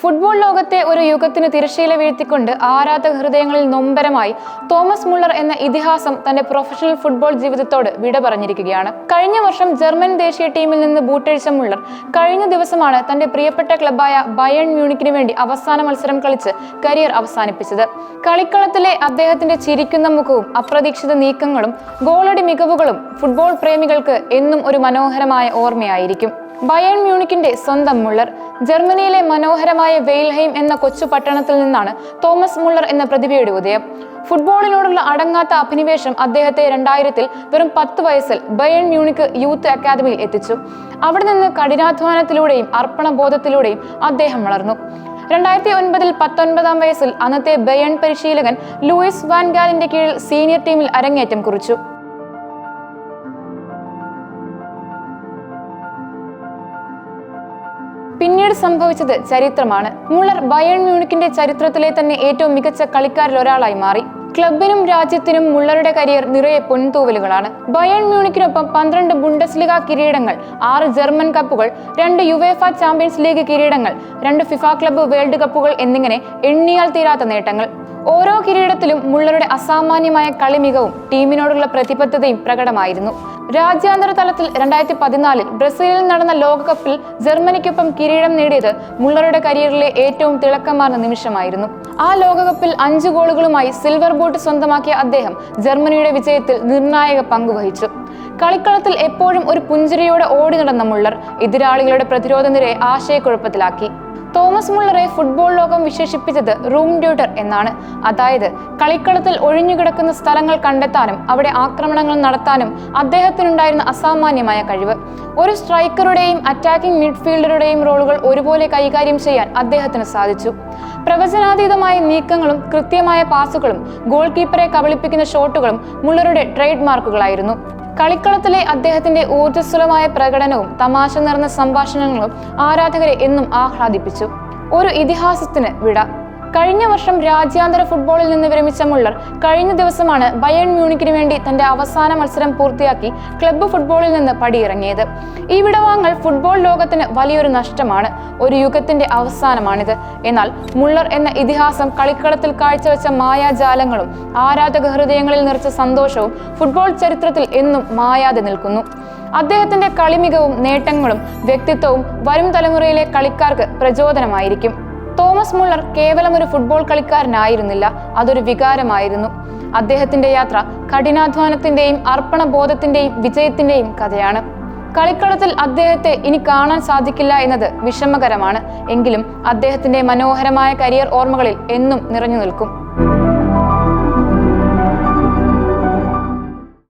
Football ലോകത്തെ ഒരു യുഗത്തിന് തിരശ്ശീല വീഴ്ത്തിക്കൊണ്ട് ആരാധക ഹൃദയങ്ങളിൽ നൊമ്പരമായി തോമസ് മുള്ളർ എന്ന ഇതിഹാസം തന്റെ പ്രൊഫഷണൽ ഫുട്ബോൾ ജീവിതത്തോട് വിട പറഞ്ഞിരിക്കുകയാണ്. കഴിഞ്ഞ വർഷം ജർമ്മൻ ദേശീയ ടീമിൽ നിന്ന് ബൂട്ടഴിച്ച മുള്ളർ കഴിഞ്ഞ ദിവസമാണ് തന്റെ പ്രിയപ്പെട്ട ക്ലബായ ബയൺ മ്യൂണിക്കിന് വേണ്ടി അവസാന മത്സരം കളിച്ച് കരിയർ അവസാനിപ്പിച്ചത്. കളിക്കളത്തിലെ അദ്ദേഹത്തിന്റെ ചിരിക്കുന്ന മുഖവും അപ്രതീക്ഷിത നീക്കങ്ങളും ഗോളടി മികവുകളും ഫുട്ബോൾ പ്രേമികൾക്ക് എന്നും ഒരു മനോഹരമായ ഓർമ്മയായിരിക്കും. ബയൺ മ്യൂണിക്കിന്റെ സ്വന്തം മുള്ളർ. ജർമ്മനിയിലെ മനോഹരമായ വെയിൽഹൈം എന്ന കൊച്ചു പട്ടണത്തിൽ നിന്നാണ് തോമസ് മുള്ളർ എന്ന പ്രതിഭയുടെ ഉദയം. ഫുട്ബോളിനോടുള്ള അടങ്ങാത്ത അഭിനിവേശം അദ്ദേഹത്തെ രണ്ടായിരത്തിൽ വെറും പത്ത് വയസ്സിൽ ബയൺ മ്യൂണിക്ക് യൂത്ത് അക്കാദമിയിൽ എത്തിച്ചു. അവിടെ നിന്ന് കഠിനാധ്വാനത്തിലൂടെയും അർപ്പണബോധത്തിലൂടെയും അദ്ദേഹം വളർന്നു. രണ്ടായിരത്തി ഒൻപതിൽ പത്തൊൻപതാം വയസ്സിൽ അന്നത്തെ ബയൺ പരിശീലകൻ ലൂയിസ് വാൻഗാലിന്റെ കീഴിൽ സീനിയർ ടീമിൽ അരങ്ങേറ്റം കുറിച്ചു. പിന്നീട് സംഭവിച്ചത് ചരിത്രമാണ്. മുള്ളർ ബയൺ മ്യൂണിക്കിന്റെ ചരിത്രത്തിലെ തന്നെ ഏറ്റവും മികച്ച കളിക്കാരിൽ ഒരാളായി മാറി. ക്ലബിനും രാജ്യത്തിനും മുള്ളറുടെ കരിയർ നിറയെ പൊൻതൂവലുകളാണ്. ബയൺ മ്യൂണിക്കിനൊപ്പം പന്ത്രണ്ട് ബുണ്ടസ്ലിഗ കിരീടങ്ങൾ ആറ് ജർമ്മൻ കപ്പുകൾ രണ്ട് യുവേഫ ചാമ്പ്യൻസ് ലീഗ് കിരീടങ്ങൾ രണ്ട് ഫിഫ ക്ലബ്ബ് വേൾഡ് കപ്പുകൾ എന്നിങ്ങനെ എണ്ണിയാൽ തീരാത്ത നേട്ടങ്ങൾ. ഓരോ കിരീടത്തിലും മുള്ളറുടെ അസാമാന്യമായ കളിമികവും ടീമിനോടുള്ള പ്രതിബദ്ധതയും പ്രകടമായിരുന്നു. രാജ്യാന്തര തലത്തിൽ രണ്ടായിരത്തി പതിനാലിൽ ബ്രസീലിൽ നടന്ന ലോകകപ്പിൽ ജർമ്മനിക്കൊപ്പം കിരീടം നേടിയത് മുള്ളറുടെ കരിയറിലെ ഏറ്റവും തിളക്കമാർന്ന നിമിഷമായിരുന്നു. ആ ലോകകപ്പിൽ അഞ്ച് ഗോളുകളുമായി സിൽവർ ബോട്ട് സ്വന്തമാക്കിയ അദ്ദേഹം ജർമ്മനിയുടെ വിജയത്തിൽ നിർണായക പങ്കുവഹിച്ചു കളിക്കളത്തിൽ എപ്പോഴും ഒരു പുഞ്ചിരിയോടെ ഓടി നടന്ന മുള്ളർ എതിരാളികളുടെ പ്രതിരോധ നിരയെ ആശയക്കുഴപ്പത്തിലാക്കി. തോമസ് മുള്ളറെ ഫുട്ബോൾ ലോകം വിശേഷിപ്പിച്ചത് റൂം ഡ്യൂട്ടർ എന്നാണ്. അതായത് കളിക്കളത്തിൽ ഒഴിഞ്ഞുകിടക്കുന്ന സ്ഥലങ്ങൾ കണ്ടെത്താനും അവിടെ ആക്രമണങ്ങൾ നടത്താനും അദ്ദേഹത്തിനുണ്ടായിരുന്ന അസാമാന്യമായ കഴിവ്. ഒരു സ്ട്രൈക്കറുടെയും അറ്റാക്കിംഗ് മിഡ്ഫീൽഡറുടെയും റോളുകൾ ഒരുപോലെ കൈകാര്യം ചെയ്യാൻ അദ്ദേഹത്തിന് സാധിച്ചു. പ്രവചനാതീതമായ നീക്കങ്ങളും കൃത്യമായ പാസുകളും ഗോൾ കീപ്പറെ കബളിപ്പിക്കുന്ന ഷോട്ടുകളും മുള്ളറുടെ ട്രേഡ് മാർക്കുകളായിരുന്നു. കളിക്കളത്തിലെ അദ്ദേഹത്തിന്റെ ഊർജസ്വലമായ പ്രകടനവും തമാശ നിറഞ്ഞ സംഭാഷണങ്ങളും ആരാധകരെ എന്നും ആഹ്ലാദിപ്പിച്ചു. ഒരു ഇതിഹാസത്തിന് വിട. കഴിഞ്ഞ വർഷം രാജ്യാന്തര ഫുട്ബോളിൽ നിന്ന് വിരമിച്ച മുള്ളർ കഴിഞ്ഞ ദിവസമാണ് ബയൺ മ്യൂണിക്കിന് വേണ്ടി തന്റെ അവസാന മത്സരം പൂർത്തിയാക്കി ക്ലബ്ബ് ഫുട്ബോളിൽ നിന്ന് പടിയിറങ്ങിയത്. ഈ വിടവാങ്ങൽ ഫുട്ബോൾ ലോകത്തിന് വലിയൊരു നഷ്ടമാണ് ഒരു യുഗത്തിന്റെ അവസാനമാണിത്. എന്നാൽ മുള്ളർ എന്ന ഇതിഹാസം കളിക്കളത്തിൽ കാഴ്ചവെച്ച മായാജാലങ്ങളും ആരാധക ഹൃദയങ്ങളിൽ നിറച്ച സന്തോഷവും ഫുട്ബോൾ ചരിത്രത്തിൽ എന്നും മായാതെ നിൽക്കുന്നു. അദ്ദേഹത്തിന്റെ കളിമികവും നേട്ടങ്ങളും വ്യക്തിത്വവും വരും തലമുറയിലെ കളിക്കാർക്ക് പ്രചോദനമായിരിക്കും. തോമസ് മുള്ളർ കേവലം ഒരു ഫുട്ബോൾ കളിക്കാരനായിരുന്നില്ല. അതൊരു വികാരമായിരുന്നു. അദ്ദേഹത്തിന്റെ യാത്ര കഠിനാധ്വാനത്തിന്റെയും അർപ്പണബോധത്തിന്റെയും വിജയത്തിന്റെയും കഥയാണ്. കളിക്കളത്തിൽ അദ്ദേഹത്തെ ഇനി കാണാൻ സാധിക്കില്ല എന്നത് വിഷമകരമാണ്. എങ്കിലും അദ്ദേഹത്തിന്റെ മനോഹരമായ കരിയർ ഓർമ്മകളിൽ എന്നും നിറഞ്ഞു നിൽക്കും.